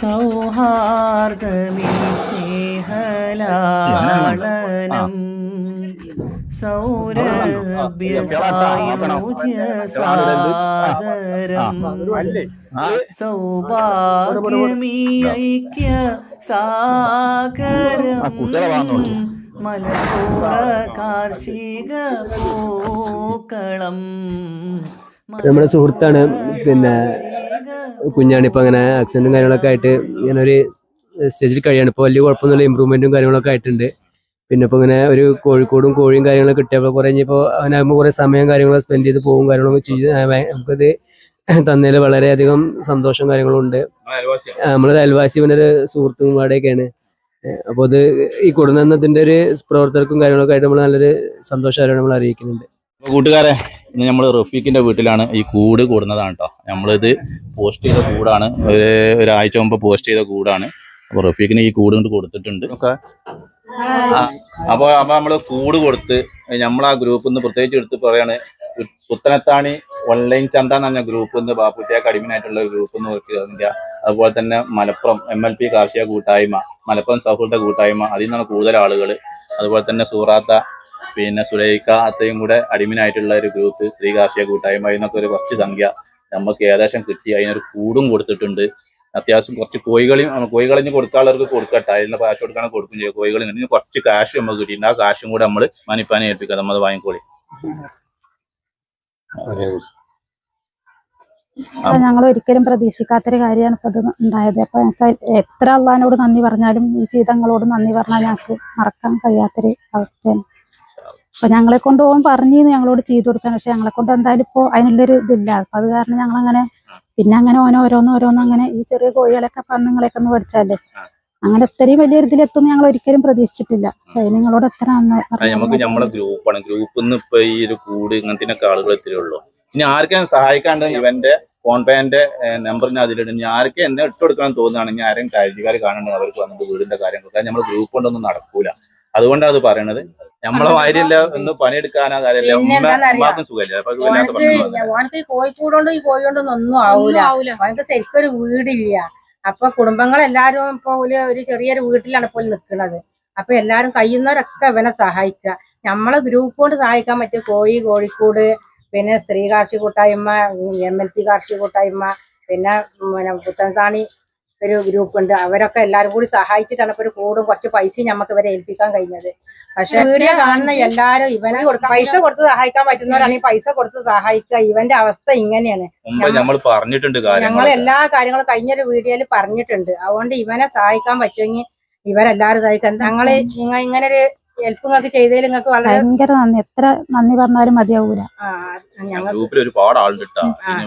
സൗഹാർദ്ദമേ സ്നേഹലാളനം സൗഭാഗ്യമീ ഐക്യ സാഗരം മലപ്പുറ കാർഷിക പൂക്കളം നമ്മുടെ സുഹൃത്താണ് പിന്നെ കുഞ്ഞാണ് ഇപ്പൊ അങ്ങനെ ആക്സിഡന്റും കാര്യങ്ങളൊക്കെ ആയിട്ട് ഇങ്ങനെ ഒരു സ്റ്റേജിൽ കഴിയാണ്. ഇപ്പോൾ വലിയ കുഴപ്പമൊന്നുമില്ല ഇമ്പ്രൂവ്മെന്റും കാര്യങ്ങളൊക്കെ ആയിട്ടുണ്ട്. പിന്നെ ഇപ്പോൾ ഇങ്ങനെ ഒരു കോഴിക്കോടും കോഴിയും കാര്യങ്ങളൊക്കെ കിട്ടിയപ്പോൾ കുറേ ഇനിയിപ്പോ അവനാകുമ്പോൾ കുറേ സമയം കാര്യങ്ങളൊക്കെ സ്പെൻഡ് ചെയ്ത് പോകും കാര്യങ്ങളൊക്കെ ചെയ്ത് നമുക്കത് തന്നതിൽ വളരെയധികം സന്തോഷം കാര്യങ്ങളും ഉണ്ട്. നമ്മളൊരു അയൽവാസി പിന്നെ ഒരു സുഹൃത്തും വാടകയൊക്കെയാണ്. അപ്പോൾ അത് ഈ കൊടുന്നതിന്റെ ഒരു പ്രവർത്തകർക്കും കാര്യങ്ങളൊക്കെ ആയിട്ട് നമ്മൾ നല്ലൊരു സന്തോഷമായിട്ട് നമ്മൾ അറിയിക്കുന്നുണ്ട്. കൂട്ടുകാരെ ഇന്ന് നമ്മൾ റഫീഖിന്റെ വീട്ടിലാണ് ഈ കൂട് കൂടുന്നതാണ് കേട്ടോ നമ്മളിത് പോസ്റ്റ് ചെയ്ത കൂടാണ്. ഒരു ഒരാഴ്ച മുമ്പ് പോസ്റ്റ് ചെയ്ത കൂടാണ്. അപ്പൊ റഫീഖിന് ഈ കൂട് കൊണ്ട് കൊടുത്തിട്ടുണ്ട്. ഒക്കെ അപ്പൊ അപ്പൊ നമ്മൾ കൂട് കൊടുത്ത് നമ്മൾ ആ ഗ്രൂപ്പിൽ നിന്ന് പ്രത്യേകിച്ച് എടുത്ത് പറയാണ് പുത്തനത്താണി ഓൺലൈൻ ചന്ത എന്ന് പറഞ്ഞ ഗ്രൂപ്പിൽ നിന്ന് ബാപ്പുട്ടിയ അടിമനായിട്ടുള്ള ഒരു ഗ്രൂപ്പിൽ നിന്ന് വർക്ക് ചെയ്യുക അതുപോലെ തന്നെ മലപ്പുറം എം എൽ പി കാർഷിക കൂട്ടായ്മ മലപ്പുറം സൗഹൃദ കൂട്ടായ്മ അതിൽ നിന്നാണ് കൂടുതൽ ആളുകൾ അതുപോലെ തന്നെ സൂറാത്ത പിന്നെ സുലൈക്ക അത്തയും കൂടെ അടിമിനായിട്ടുള്ള ഒരു ഗ്രൂപ്പ് സ്ത്രീ കാർഷിക കൂട്ടായ്മ എന്നൊക്കെ ഒരു കുറച്ച് സംഖ്യ നമുക്ക് ഏകദേശം കിട്ടി. അതിനൊരു കൂടും കൊടുത്തിട്ടുണ്ട്. അത്യാവശ്യം കുറച്ച് കോഴികളും കോഴികളിഞ്ഞ് കൊടുക്കാനുള്ളവർക്ക് കൊടുക്കട്ടെ. അതിനുള്ള കാശ് കൊടുക്കാനും കൊടുക്കും ചെയ്യും. കോഴികളും ഇനി കുറച്ച് കാശ് നമുക്ക് കിട്ടിയിട്ടുണ്ട്. ആ കാശും കൂടെ നമ്മൾ മനിപ്പാനെ ഏൽപ്പിക്കാം. നമ്മൾ വാങ്ങിക്കോളി. ഞങ്ങൾ ഒരിക്കലും പ്രതീക്ഷിക്കാത്തൊരു കാര്യമാണ് ഇപ്പൊ ഇത് ഉണ്ടായത്. അപ്പൊ ഞങ്ങൾക്ക് എത്ര അള്ളഹാനോട് നന്ദി പറഞ്ഞാലും ഈ ചെയ്തങ്ങളോട് നന്ദി പറഞ്ഞാൽ ഞങ്ങൾക്ക് മറക്കാൻ കഴിയാത്തൊരു അവസ്ഥയാണ്. അപ്പൊ ഞങ്ങളെ കൊണ്ട് പോകാൻ പറഞ്ഞു ഞങ്ങളോട് ചെയ്തു കൊടുക്കാൻ. പക്ഷെ ഞങ്ങളെ കൊണ്ട് എന്തായാലും ഇപ്പോ അതിനുള്ളൊരു ഇതില്ല. അപ്പൊ അത് കാരണം ഞങ്ങൾ അങ്ങനെ പിന്നെ അങ്ങനെ ഓനോ ഓരോന്ന് ഓരോന്ന് അങ്ങനെ ഈ ചെറിയ കോഴികളൊക്കെ പന്നുങ്ങളെയൊക്കെ ഒന്ന് പഠിച്ചാലേ. അങ്ങനെ ഇത്രയും വലിയ ഇതിലെത്തും ഞങ്ങൾ ഒരിക്കലും പ്രതീക്ഷിച്ചിട്ടില്ല. പക്ഷെ നിങ്ങളോട് എത്ര നമുക്ക് നമ്മുടെ ഗ്രൂപ്പാണ് ഗ്രൂപ്പിൽ നിന്ന് ഇപ്പൊ ഈ ഒരു കൂട് ഇങ്ങനത്തെ ആളുകൾ എത്തിയുള്ളൂ ഇനി ആർക്കും സഹായിക്കാണ്ട് ഇവന്റെ ഫോൺ പേന്റെ നമ്പർ ഞാൻ അതിലിടും. ഇനി ആർക്കും എന്നെ ഇട്ട് കൊടുക്കണം തോന്നുകയാണെങ്കിൽ ആരെയും കാര്യക്കാർ കാണുന്നുണ്ടെങ്കിൽ അവർക്ക് വന്നിട്ട് വീടിന്റെ കാര്യങ്ങളൊക്കെ. നമ്മൾ ഗ്രൂപ്പ് കൊണ്ടൊന്നും നടക്കൂല. അതുകൊണ്ടാണ് അത് പറയണത്. നമ്മളെ വാര്യല്ല ഒന്ന് പണിയെടുക്കാനാ കാര്യമില്ല? ഉമ്മാക്കും സുഖമില്ല. ഓനക്ക് ഈ കോഴിക്കോടുകൊണ്ടും ഈ ഒന്നും ആവൂല. ഓനക്ക് ശരിക്കൊരു വീടില്ല. അപ്പൊ കുടുംബങ്ങളെല്ലാരും ഇപ്പൊ ഒരു ഒരു ചെറിയൊരു വീട്ടിലാണ് ഇപ്പോൾ നിൽക്കുന്നത് അപ്പൊ എല്ലാരും കഴിയുന്നവരൊക്കെ ഇവനെ സഹായിക്കുക നമ്മളെ ഗ്രൂപ്പ് കൊണ്ട് സഹായിക്കാൻ പറ്റും കോഴി കോഴിക്കോട് പിന്നെ സ്ത്രീ കാർഷിക കൂട്ടായ്മ എം എൽ പി കാർഷിക കൂട്ടായ്മ പിന്നെ പിന്നെ പുത്തൻതാണി ഒരു ഗ്രൂപ്പ് ഉണ്ട്. അവരൊക്കെ എല്ലാരും കൂടി സഹായിച്ചിട്ടാണ് ഇപ്പൊ ഒരു കൂടും കുറച്ച് പൈസയും നമുക്ക് ഇവരെ ഏൽപ്പിക്കാൻ കഴിഞ്ഞത്. പക്ഷെ വീഡിയോ കാണുന്ന എല്ലാരും ഇവനെ പൈസ കൊടുത്ത് സഹായിക്കാൻ പറ്റുന്നവരാണെങ്കിൽ പൈസ കൊടുത്ത് സഹായിക്കുക ഇവന്റെ അവസ്ഥ ഇങ്ങനെയാണ്. മുമ്പ് നമ്മൾ പറഞ്ഞിട്ടുണ്ട് ഞങ്ങൾ എല്ലാ കാര്യങ്ങളും കഴിഞ്ഞൊരു വീഡിയോയിൽ പറഞ്ഞിട്ടുണ്ട്. അതുകൊണ്ട് ഇവനെ സഹായിക്കാൻ പറ്റുമെങ്കിൽ ഇവരെല്ലാരും സഹായിക്കാൻ. ഞങ്ങൾ ഇങ്ങനൊരു ഇങ്ങനെ ഒരു ഹെൽപ്പ് നിങ്ങൾക്ക് ചെയ്തതിൽ നിങ്ങൾക്ക് വളരെ ഭയങ്കര നന്ദി. എത്ര നന്ദി പറഞ്ഞാലും മതിയാവൂല. ഞങ്ങൾ ഗ്രൂപ്പിൽ ഒരുപാട് ആളുണ്ട്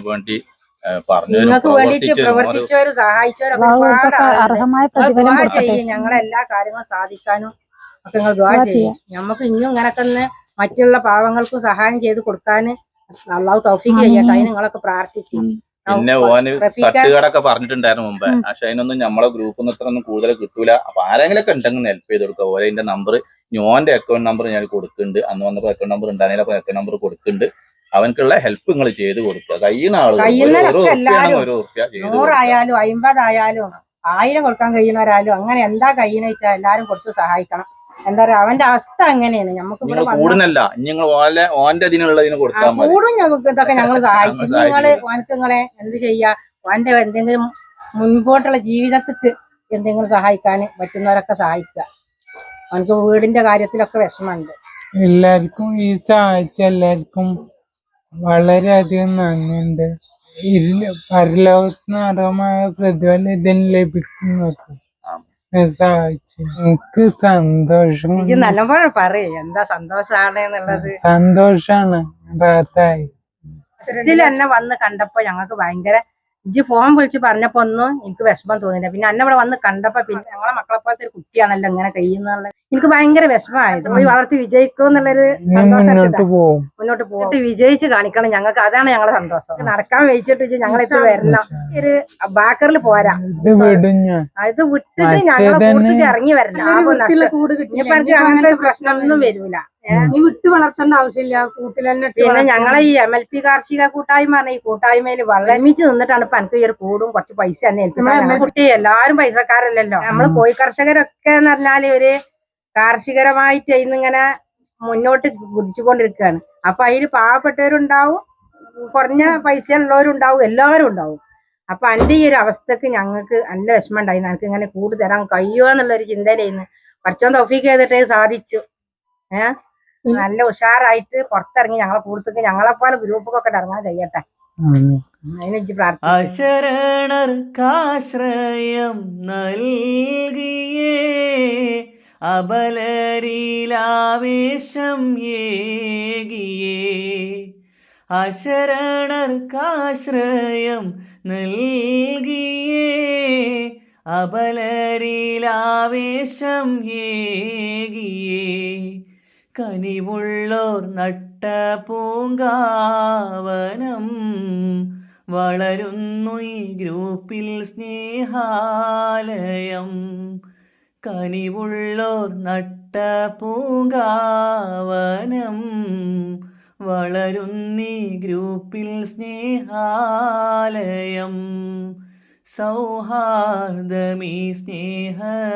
വേണ്ടി നിങ്ങൾക്ക് വേണ്ടിയിട്ട് പ്രവർത്തിച്ചവരും സഹായിച്ചവരും ഞങ്ങളെ എല്ലാ കാര്യങ്ങളും സാധിക്കാനും ഒക്കെ നിങ്ങൾ ദുആ ദുആ ചെയ്യും. നമുക്ക് ഇനിയും ഇങ്ങനൊക്കെ മറ്റുള്ള പാവങ്ങൾക്കും സഹായം ചെയ്ത് കൊടുക്കാൻ അള്ളാഹു തൗഫീക്ക് ചെയ്യട്ടെ. അതിന് നിങ്ങളൊക്കെ പ്രാർത്ഥിച്ചു പിന്നെ ഓന് തട്ടുകടൊക്കെ പറഞ്ഞിട്ടുണ്ടായിരുന്നു മുമ്പേ. പക്ഷെ അതിനൊന്നും നമ്മളെ ഗ്രൂപ്പിൽ നിന്ന് ഇത്ര ഒന്നും കൂടുതൽ കിട്ടൂല. അപ്പൊ ആരെങ്കിലും ഒക്കെ ഉണ്ടെങ്കിൽ ഹെൽപ്പ് ചെയ്ത് കൊടുക്കുക ഓരോ നമ്പർ ഓന്റെ അക്കൗണ്ട് നമ്പർ ഞാൻ കൊടുക്കുന്നുണ്ട്. അന്ന് വന്നപ്പോ അക്കൗണ്ട് നമ്പർ ഉണ്ടായിരുന്നില്ല. അപ്പൊ അക്കൗണ്ട് നമ്പർ കൊടുക്കുന്നുണ്ട്. അവൻക്കുള്ള ഹെൽപ്പ് നിങ്ങൾ ചെയ്ത് കൊടുക്കുക. കഴിയുന്ന ആളുകൾ. നൂറായാലും അമ്പതായാലും ആയിരം കൊടുക്കാൻ കഴിയുന്നവരായാലും അങ്ങനെ എന്താ കഴിയുന്ന വെച്ചാൽ എല്ലാരും കൊടുത്ത് സഹായിക്കണം. എന്താ പറയാ അവന്റെ അവസ്ഥ അങ്ങനെയാണ്. നമുക്ക് കൂടുന്നല്ല നിങ്ങൾ ഓന്റെ കൊടുത്താൽ കൂടും നമുക്ക് ഇതൊക്കെ ഞങ്ങൾ സഹായിക്കും. നിങ്ങൾ ഓനക്ക് നിങ്ങളെ എന്ത് ചെയ്യാ? ഓന്റെ എന്തെങ്കിലും മുൻപോട്ടുള്ള ജീവിതത്തിക്ക് എന്തെങ്കിലും സഹായിക്കാൻ പറ്റുന്നവരൊക്കെ സഹായിക്കുക. അവനക്ക് വീടിന്റെ കാര്യത്തിലൊക്കെ വിഷമമുണ്ട്. എല്ലാവർക്കും ഈ സഹായിച്ച എല്ലാവർക്കും വളരെയധികം നന്ദിയുണ്ട്. ഇരുൾ പരലോകത്തിന് അർഹമായ പ്രതിഫലം ഇതിന് ലഭിക്കുന്നത് സഹായിച്ചു. എനിക്ക് സന്തോഷം. എനിക്ക് നല്ലപോലെ പറയേ. എന്താ സന്തോഷാണ് എന്നുള്ളത്? സന്തോഷാണ്. റാത്തായി. എന്നെ വന്ന് കണ്ടപ്പോ ഞങ്ങൾക്ക് ഭയങ്കര ഇജ്ജ് ഫോൺ വിളിച്ച് പറഞ്ഞപ്പോ ഒന്നും എനിക്ക് വിഷമം തോന്നില്ല പിന്നെ അന്നെ ഇവിടെ വന്ന് കണ്ടപ്പോ പിന്നെ ഞങ്ങളെ മക്കളെ പോലത്തെ ഒരു കുട്ടിയാണല്ലോ ഇങ്ങനെ കഴിയുന്നുള്ള എനിക്ക് ഭയങ്കര വിഷമമായത്. പോയി വളർത്തി വിജയിക്കും എന്നുള്ളൊരു സന്തോഷം മുന്നോട്ട് പോയിട്ട് വിജയിച്ച് കാണിക്കണം. ഞങ്ങൾക്ക് അതാണ് ഞങ്ങളെ സന്തോഷം. നടക്കാൻ വെച്ചിട്ട് ഞങ്ങൾ ഇപ്പൊ വരണം. ഒരു ബാക്കറിൽ പോരാ. അത് വിട്ടിട്ട് ഞങ്ങളെ കൂട്ടിട്ട് കൂടുതൽ ഇറങ്ങി വരണം. ഇനിയിപ്പോ എനിക്ക് അങ്ങനത്തെ പ്രശ്നമൊന്നും വരൂല. നീ വിട്ടു വളർത്തേണ്ട ആവശ്യമില്ല. കൂട്ടിൽ തന്നെ പിന്നെ ഞങ്ങളെ ഈ എം എൽ പി കാർഷിക കൂട്ടായ്മ പറഞ്ഞ ഈ കൂട്ടായ്മയിൽ വളമിച്ച് നിന്നിട്ടാണ് ഇപ്പൊ എനിക്ക് ഈ ഒരു കൂടും കുറച്ച് പൈസ തന്നെ കുട്ടി എല്ലാരും പൈസക്കാരല്ലല്ലോ. നമ്മൾ കോഴി കർഷകരൊക്കെ എന്ന് പറഞ്ഞാൽ ഒരു കാർഷികരമായിട്ട് ഇന്നിങ്ങനെ മുന്നോട്ട് കുതിച്ചുകൊണ്ടിരിക്കുകയാണ്. അപ്പൊ അതിൽ പാവപ്പെട്ടവരുണ്ടാവും കുറഞ്ഞ പൈസ ഉള്ളവരുണ്ടാവും എല്ലാവരും ഉണ്ടാവും. അപ്പൊ എന്റെ ഈ ഒരു അവസ്ഥക്ക് ഞങ്ങൾക്ക് നല്ല വിഷമം ഉണ്ടായി എനിക്ക് ഇങ്ങനെ കൂട് തരാൻ കഴിയുമോ എന്നുള്ളൊരു ചിന്തയിലായിരുന്നു കുറച്ചൊന്ന് തൊഫീക്ക് ചെയ്തിട്ട് സാധിച്ചു. ഏഹ് നല്ല ഉഷാറായിട്ട് പുറത്തിറങ്ങി ഞങ്ങളെ കൂടുതൽ ഞങ്ങളെപ്പോലെ ഗ്രൂപ്പൊക്കെ ഇറങ്ങാൻ കഴിയട്ടെ. അശരണർക്കാശ്രയം നൽകിയേ അബലരിലാവേശം ഏകിയേ. അശരണർക്കാശ്രയം നൽകിയേ അബലരിലാവേശം ഏകിയേ. കനിവുള്ളോർ നട്ട പൂങ്കാവനം വളരുന്നു ഈ ഗ്രൂപ്പിൽ സ്നേഹാലയം. കനിവുള്ളോർ നട്ട പൂങ്കാവനം വളരുന്നീ ഗ്രൂപ്പിൽ സ്നേഹാലയം. സൗഹാർദ്ദമീ സ്നേഹലാളനം